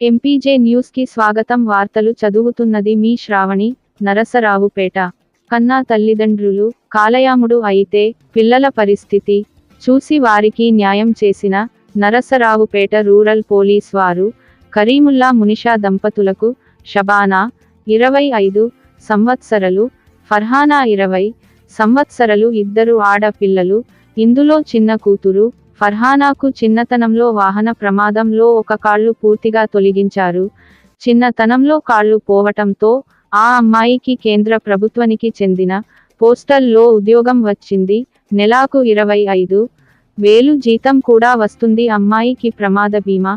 MPJ న్యూస్కి స్వాగతం. వార్తలు చదువుతున్నది మీ శ్రావణి నరసరావుపేట. కన్నా తల్లిదండ్రులు కాలయాముడు అయితే పిల్లల పరిస్థితి చూసి వారికి న్యాయం చేసిన నరసరావుపేట రూరల్ పోలీస్ వారు కరీముల్లా మునిషా దంపతులకు షబానా ఇరవై ఐదు సంవత్సరలు ఫర్హానా ఇరవై సంవత్సరలు. ఇద్దరు ఆడపిల్లలు ఇందులో చిన్న కూతురు ఫర్హానాకు చిన్నతనంలో వాహన ప్రమాదంలో ఒక కాళ్ళు పూర్తిగా తొలగించారు. చిన్నతనంలో కాళ్ళు పోవటంతో ఆ అమ్మాయికి కేంద్ర ప్రభుత్వానికి చెందిన పోస్టల్లో ఉద్యోగం వచ్చింది. నెలకు ఇరవై ఐదు వేలు జీతం కూడా వస్తుంది. అమ్మాయికి ప్రమాద బీమా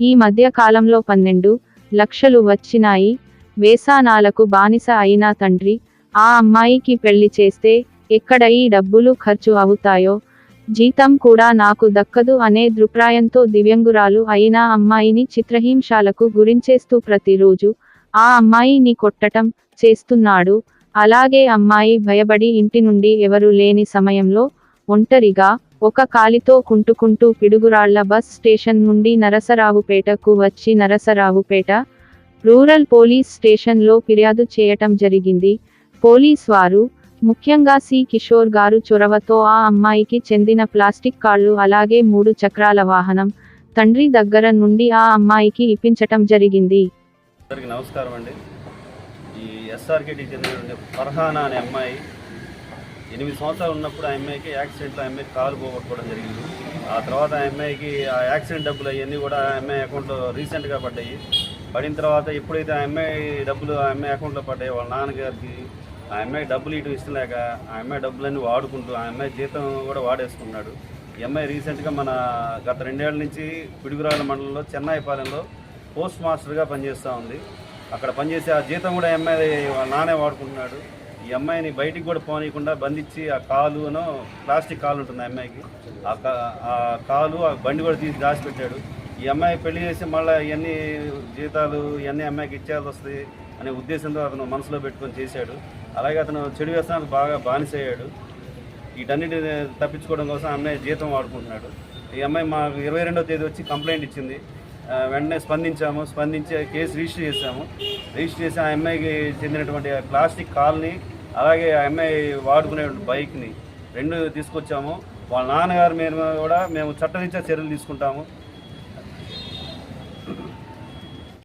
ఈ మధ్య కాలంలో పన్నెండు లక్షలు వచ్చినాయి. వేసానాలకు బానిస అయిన తండ్రి ఆ అమ్మాయికి పెళ్ళి చేస్తే ఎక్కడ ఈ డబ్బులు ఖర్చు అవుతాయో జీతం కూడా నాకు దక్కదు అనే దృప్రాయంతో దివ్యంగురాలు అయిన అమ్మాయిని చిత్రహింసాలకు గురించేస్తూ ప్రతిరోజు ఆ అమ్మాయిని కొట్టటం చేస్తున్నాడు. అలాగే అమ్మాయి భయపడి ఇంటి నుండి ఎవరు లేని సమయంలో ఒంటరిగా ఒక కాలితో కుంటుకుంటూ పిడుగురాళ్ళ బస్ స్టేషన్ నుండి నరసరావుపేటకు వచ్చి నరసరావుపేట రూరల్ పోలీస్ స్టేషన్లో ఫిర్యాదు చేయటం జరిగింది. పోలీస్ వారు ముఖ్యంగా సి. కిషోర్ గారు చొరవతో ఆ అమ్మాయికి చెందిన ప్లాస్టిక్ కాళ్ళు అలాగే మూడు చక్రాల వాహనం తండ్రి దగ్గర నుండి ఆ అమ్మాయికి ఇప్పించటం జరిగింది. నమస్కారం అండి. ఈ ఎస్ఆర్కేటీకి చెందిన ఫర్హానా అనే అమ్మాయి ఎనిమిది సంవత్సరాలు ఉన్నప్పుడు ఆ అమ్మాయికి యాక్సిడెంట్లో ఆ అమ్మాయికి కాలు పోగొట్టుకోవడం జరిగింది. ఆ తర్వాత ఆ అమ్మాయికి ఆ యాక్సిడెంట్ డబ్బులు అవన్నీ కూడా ఆ అమ్మాయి అకౌంట్లో రీసెంట్గా పడ్డాయి. పడిన తర్వాత ఎప్పుడైతే ఆ అమ్మాయి డబ్బులు ఆ అమ్మాయి అకౌంట్లో పడ్డాయి వాళ్ళ నాన్నగారికి ఆ అమ్మాయి డబ్బులు ఇటు ఇష్టలేక ఆ అమ్మాయి డబ్బులన్నీ వాడుకుంటూ ఆ అమ్మాయి జీతం కూడా వాడేసుకున్నాడు. ఈ అమ్మాయి రీసెంట్గా మన గత రెండేళ్ళ నుంచి పిడుగురాళ్ళ మండలంలో చెన్నాయిపాలెంలో పోస్ట్ మాస్టర్గా పనిచేస్తూ ఉంది. అక్కడ పనిచేసే ఆ జీతం కూడా ఈ అమ్మాయి వాళ్ళ నానే వాడుకుంటున్నాడు. ఈ అమ్మాయిని బయటికి కూడా పోనీయకుండా బంధించి ఆ కాలును ప్లాస్టిక్ కాలు ఉంటుంది ఆ అమ్మాయికి? ఆ కా- ఆ కాలు ఆ బండి కూడా తీసి దాచిపెట్టాడు. ఈ అమ్మాయి పెళ్ళి చేసి మళ్ళీ ఇవన్నీ జీతాలు ఇవన్నీ అమ్మాయికి ఇచ్చేయాల్సి వస్తుంది అనే ఉద్దేశంతో అతను మనసులో పెట్టుకొని చేశాడు. అలాగే అతను చెడు వ్యసనానికి బాగా బానిసయ్యాడు. వీటన్నిటిని తప్పించుకోవడం కోసం ఆ అమ్మాయి జీతం వాడుకుంటున్నాడు. ఈ అమ్మాయి మాకు ఇరవై రెండవ తేదీ వచ్చి కంప్లైంట్ ఇచ్చింది. వెంటనే స్పందించాము. స్పందించి కేసు రిజిస్టర్ చేశాము. రిజిస్టర్ చేసి ఆ అమ్మాయికి చెందినటువంటి ప్లాస్టిక్ కాల్ని అలాగే ఆ అమ్మాయి వాడుకునే బైక్ని రెండు తీసుకొచ్చాము. వాళ్ళ నాన్నగారి మీద కూడా మేము చట్టరీత్యా చర్యలు తీసుకుంటాము.